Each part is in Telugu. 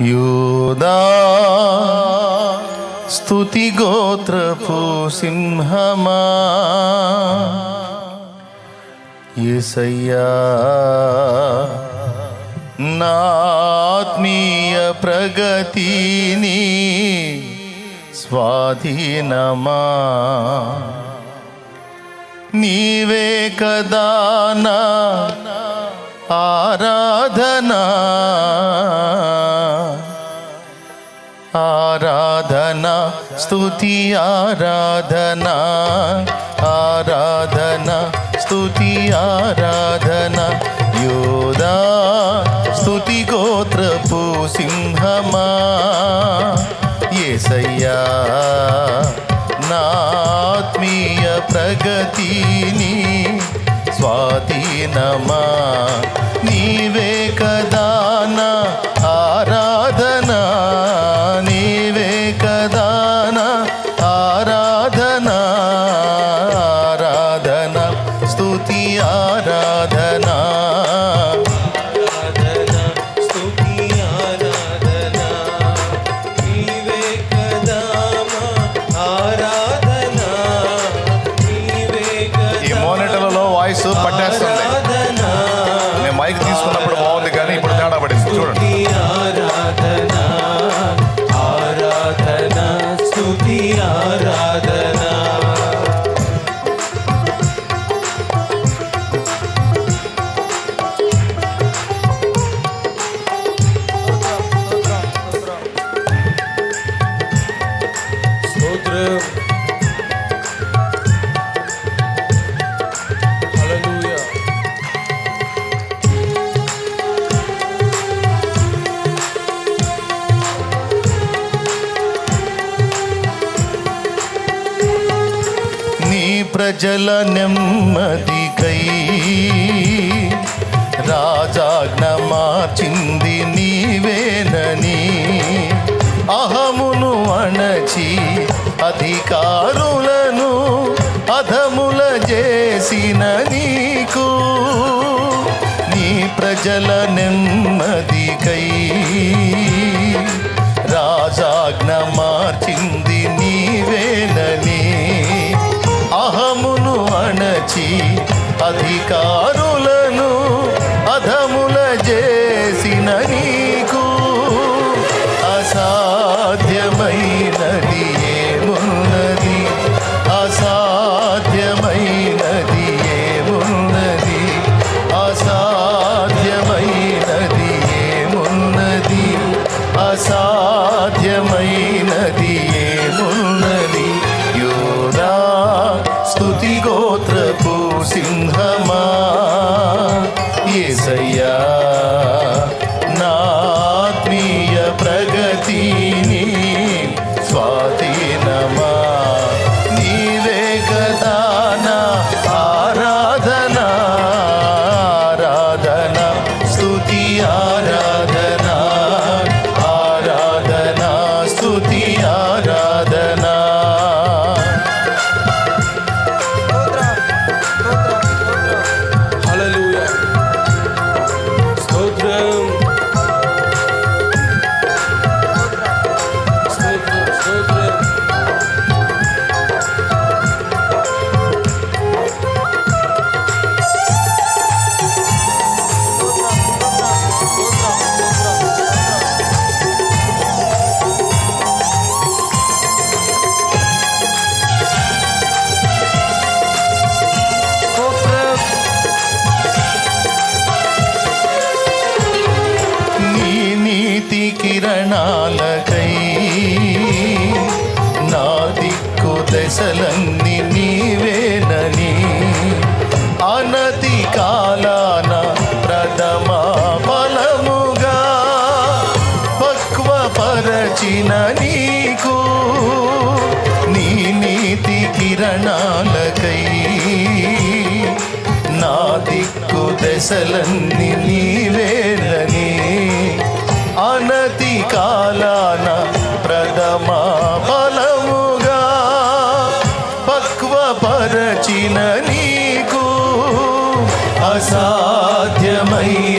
యూదా స్తుతి గోత్రపు సింహమా? ఎసయ్యా నాత్మీయ ప్రగతిని స్వాధీనమా? నీవే కదా నా ఆరాధనా? ఆరాధనా స్తుతి ఆరాధనా ఆరాధనా స్తుతి ఆరాధనా. యోదా స్తుతి గోత్రపు సింహమా ఏసయ్యా నాత్మీయ ప్రగతిని స్వాధీనమా. నీవే కదా ప్రజల నెమ్మదికై రాజాజ్ఞ మార్చింది నీవేనని అహమును అణచి అధికారులను అధముల చేసిన నీకు. నీ ప్రజల నెమ్మదికై రాజాజ్ఞ మార్చింది నీవేనని అహమును అణచి అధికారుల నీతి కిరణాలకై నా దిక్కు దశలన్నీ నీవేనని అనతి కాలాన ప్రథమ ఫలముగా పక్వపరచిన నీకు నీ నీతి కిరణాలకై నా దిక్కు దశలన్నీ నీవేనని కాలాన ప్రథమ ఫలముగా పక్వపరచిన నీకు అసాధ్యమైనది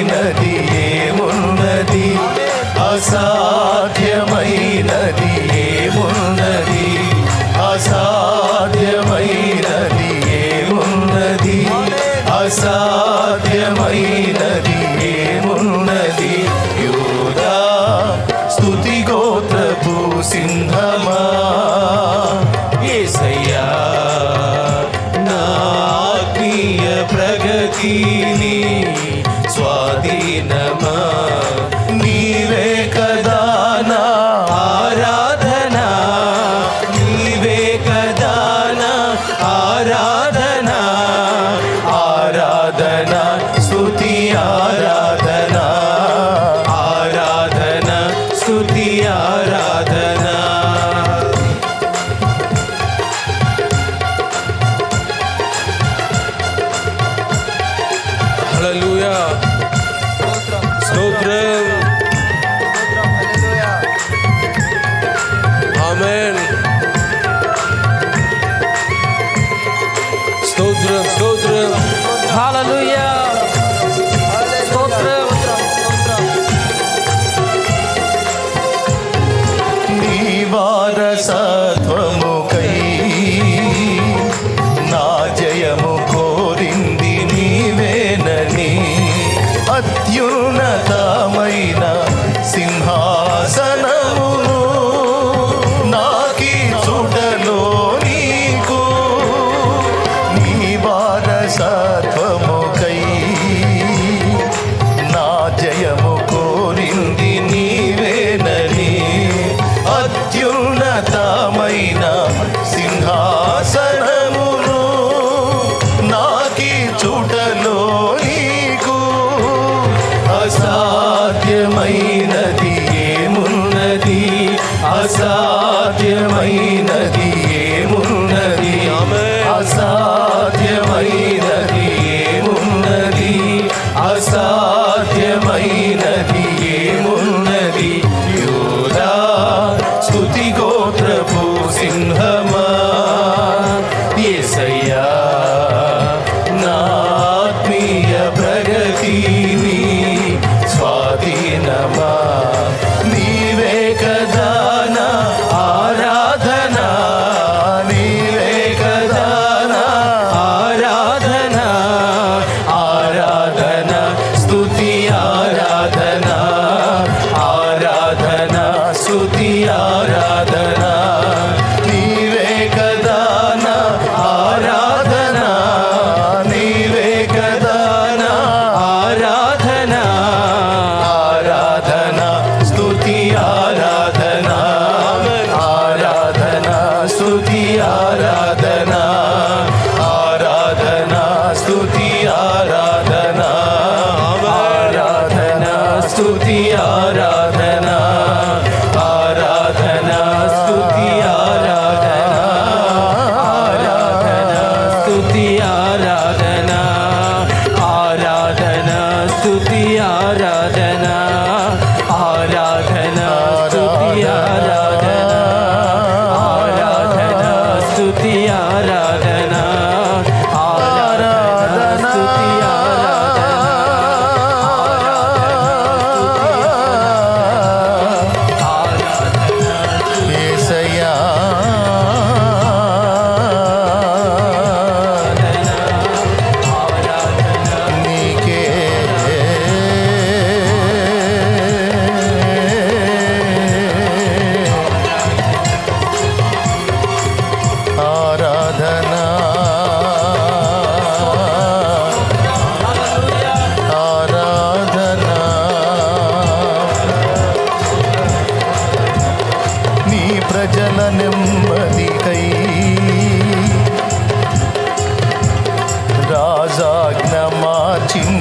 Bye. आराधना आराधना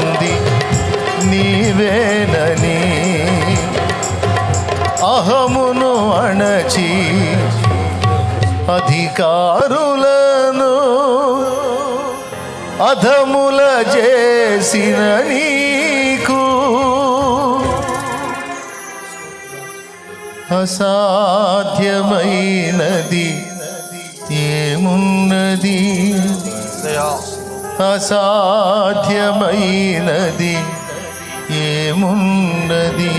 ఉంది. నీవేనని అహమును అణచి అధికారులను అధముల చేసిన నీకు అసాధ్యమైనది ఏమున్నది? అసాధ్యమైనది ఏమున్నది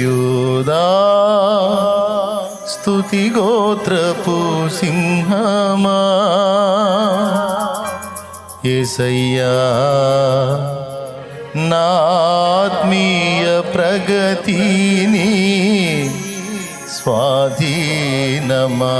యోదా స్తుతి గోత్రపు సింహమా? ఏసయ్యా నాత్మీయ ప్రగతిని స్వాధీనమా?